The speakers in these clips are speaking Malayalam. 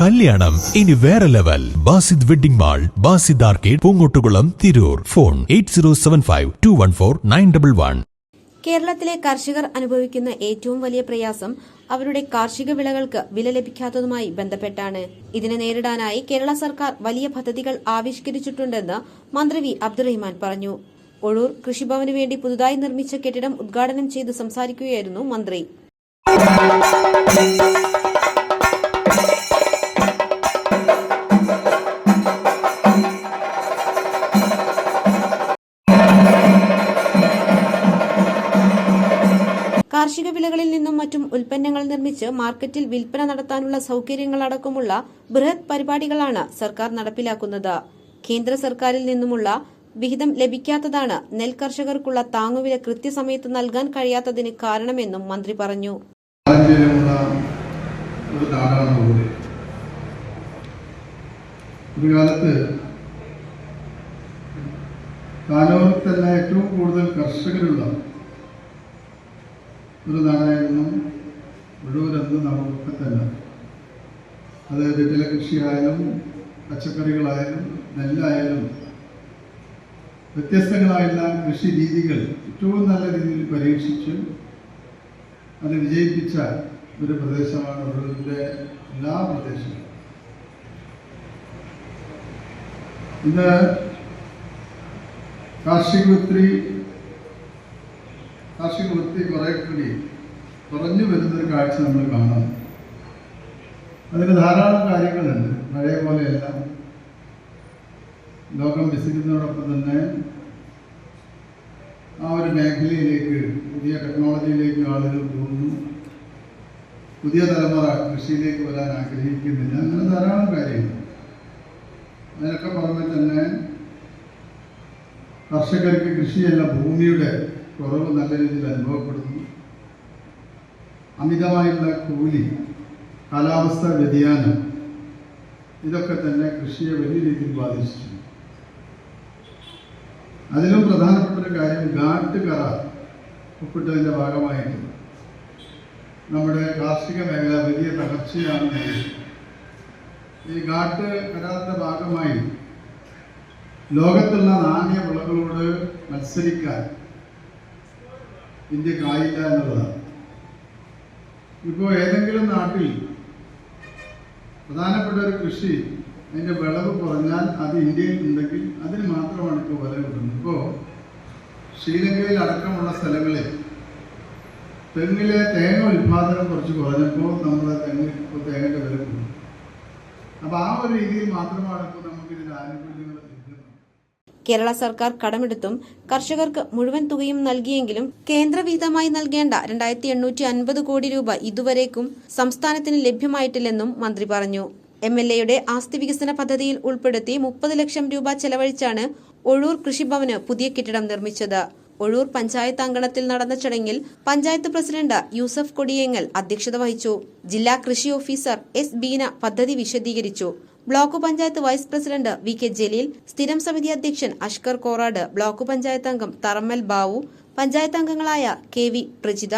കല്യാണം. ഇനി വേറെ level. Basid wedding mall Basid arcade Poongottukulam Tirur. Phone eight zero seven five two one four nine double one. കേരളത്തിലെ കർഷകർ അനുഭവിക്കുന്ന ഏറ്റവും വലിയ പ്രയാസം അവരുടെ കാർഷിക വിളകൾക്ക് വില ലഭിക്കാത്തതുമായി ബന്ധപ്പെട്ടാണ്. ഇതിനെ നേരിടാനായി കേരള സർക്കാർ വലിയ പദ്ധതികൾ ആവിഷ്കരിച്ചിട്ടുണ്ടെന്ന് മന്ത്രി വി. അബ്ദുറഹിമാൻ പറഞ്ഞു. ഒഴൂർ കൃഷിഭവന് വേണ്ടി പുതുതായി നിർമ്മിച്ച കെട്ടിടം ഉദ്ഘാടനം ചെയ്ത് സംസാരിക്കുകയായിരുന്നു മന്ത്രി. കാർഷിക വിലകളിൽ നിന്നും മറ്റും ഉൽപ്പന്നങ്ങൾ നിർമ്മിച്ച് മാർക്കറ്റിൽ വിൽപ്പന നടത്താനുള്ള സൌകര്യങ്ങളടക്കമുള്ള ബൃഹത് പരിപാടികളാണ് സർക്കാർ നടപ്പിലാക്കുന്നത്. കേന്ദ്ര സർക്കാരിൽ നിന്നുമുള്ള വിഹിതം ലഭിക്കാത്തതാണ് നെൽ കർഷകർക്കുള്ള താങ്ങുവില കൃത്യസമയത്ത് നൽകാൻ കഴിയാത്തതിന് കാരണമെന്നും മന്ത്രി പറഞ്ഞു. ഒരു ഏറ്റവും കൂടുതൽ കർഷകരുള്ള ഒരു നാടായിരുന്നു ഒഴൂരെന്ന് നമുക്കൊക്കെ തന്നെ അത് വെറ്റില കൃഷിയായാലും പച്ചക്കറികളായാലും നെല്ലായാലും വ്യത്യസ്തങ്ങളായുള്ള കൃഷി രീതികൾ ഏറ്റവും നല്ല രീതിയിൽ പരീക്ഷിച്ച് അത് വിജയിപ്പിച്ച ഒരു പ്രദേശമാണ് ഉള്ളൂരിന്റെ എല്ലാ പ്രദേശങ്ങളും. ഇന്ന് കാർഷിക കാർഷിക വൃത്തി കുറെ കൂടി കുറഞ്ഞു വരുന്നൊരു കാഴ്ച നമ്മൾ കാണാം അതിന് ധാരാളം കാര്യങ്ങളുണ്ട്. പഴയ പോലെയല്ല. ലോകം വിസിക്കുന്നതോടൊപ്പം തന്നെ ആ ഒരു മേഖലയിലേക്ക് പുതിയ ടെക്നോളജിയിലേക്ക് ആളുകൾ പോകുന്നു. പുതിയ തലമുറ കൃഷിയിലേക്ക് വരാൻ ആഗ്രഹിക്കുന്നില്ല. അങ്ങനെ ധാരാളം കാര്യങ്ങൾ. അതിനൊക്കെ പുറമെ തന്നെ കർഷകർക്ക് കൃഷിയല്ല ഭൂമിയുടെ കുറവ് നല്ല രീതിയിൽ അനുഭവപ്പെടുന്നു അമിതമായുള്ള കൂലി കാലാവസ്ഥ വ്യതിയാനം ഇതൊക്കെ തന്നെ കൃഷിയെ വലിയ രീതിയിൽ ബാധിച്ചിട്ടുണ്ട് അതിലും പ്രധാനപ്പെട്ട ഒരു കാര്യം ഗാട്ട് കറ ഒപ്പിട്ടതിന്റെ ഭാഗമായിട്ട് നമ്മുടെ കാർഷിക മേഖല വലിയ തകർച്ചയാണ്. ഈ ഗാട്ട് കരാറിന്റെ ഭാഗമായി ലോകത്തുള്ള നാണ്യ വിളകളോട് മത്സരിക്കാൻ ഇന്ത്യക്കായില്ല എന്നുള്ളതാണ്. ഇപ്പോൾ ഏതെങ്കിലും നാട്ടിൽ പ്രധാനപ്പെട്ട ഒരു കൃഷി അതിന്റെ വിളവ് കുറഞ്ഞാൽ അത് ഇന്ത്യയിൽ ഉണ്ടെങ്കിൽ അതിന് മാത്രമാണ് ഇപ്പോൾ വില കിട്ടുന്നത് ഇപ്പോൾ ശ്രീലങ്കയിൽ അടക്കമുള്ള സ്ഥലങ്ങളിൽ തെങ്ങിലെ തേങ്ങ ഉൽപാദനം കുറച്ച് കുറഞ്ഞപ്പോൾ നമ്മൾ തെങ്ങ് ഇപ്പോൾ തേങ്ങയുടെ വില കൂടും. അപ്പോൾ ആ ഒരു രീതിയിൽ മാത്രമാണ് ഇപ്പോൾ നമുക്കിതിന്റെ ആനുകൂല്യം കേരള സർക്കാർ കടമെടുത്തും കർഷകർക്ക് മുഴുവൻ തുകയും നൽകിയെങ്കിലും കേന്ദ്രവിഹിതമായി നൽകേണ്ട രണ്ടായിരത്തി എണ്ണൂറ്റി അൻപത് കോടി രൂപ ഇതുവരേക്കും സംസ്ഥാനത്തിന് ലഭ്യമായിട്ടില്ലെന്നും മന്ത്രി പറഞ്ഞു. എം എൽ എയുടെ ആസ്തി വികസന പദ്ധതിയിൽ ഉൾപ്പെടുത്തി മുപ്പത് ലക്ഷം രൂപ ചെലവഴിച്ചാണ് ഒഴൂർ കൃഷിഭവന് പുതിയ കെട്ടിടം നിർമ്മിച്ചത്. ഒഴൂർ പഞ്ചായത്ത് അങ്കണത്തിൽ നടന്ന ചടങ്ങിൽ പഞ്ചായത്ത് പ്രസിഡന്റ് യൂസഫ് കൊടിയേങ്ങൽ അധ്യക്ഷത വഹിച്ചു. ജില്ലാ കൃഷി ഓഫീസർ എസ് ബീന പദ്ധതി വിശദീകരിച്ചു. Block panchayat vice president V K Jaleel സ്ഥിരം സമിതി അധ്യക്ഷൻ അഷ്കർ കോറാട് ബ്ലോക്ക് പഞ്ചായത്ത് അംഗം തറമ്മൽ ബാവു പഞ്ചായത്ത് അംഗങ്ങളായ K V Prajitha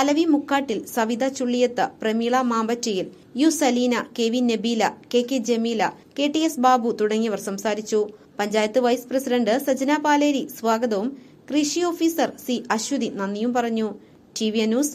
Alavi Mukkattil Savitha Chulliyath Pramila Mambattayil U Saleena K V Nabeela K K Jameela K T S Babu തുടങ്ങിയവർ സംസാരിച്ചു. പഞ്ചായത്ത് വൈസ് പ്രസിഡന്റ് സജന പാലേരി സ്വാഗതവും കൃഷി ഓഫീസർ സി അശ്വതി നന്ദിയും പറഞ്ഞു. T V news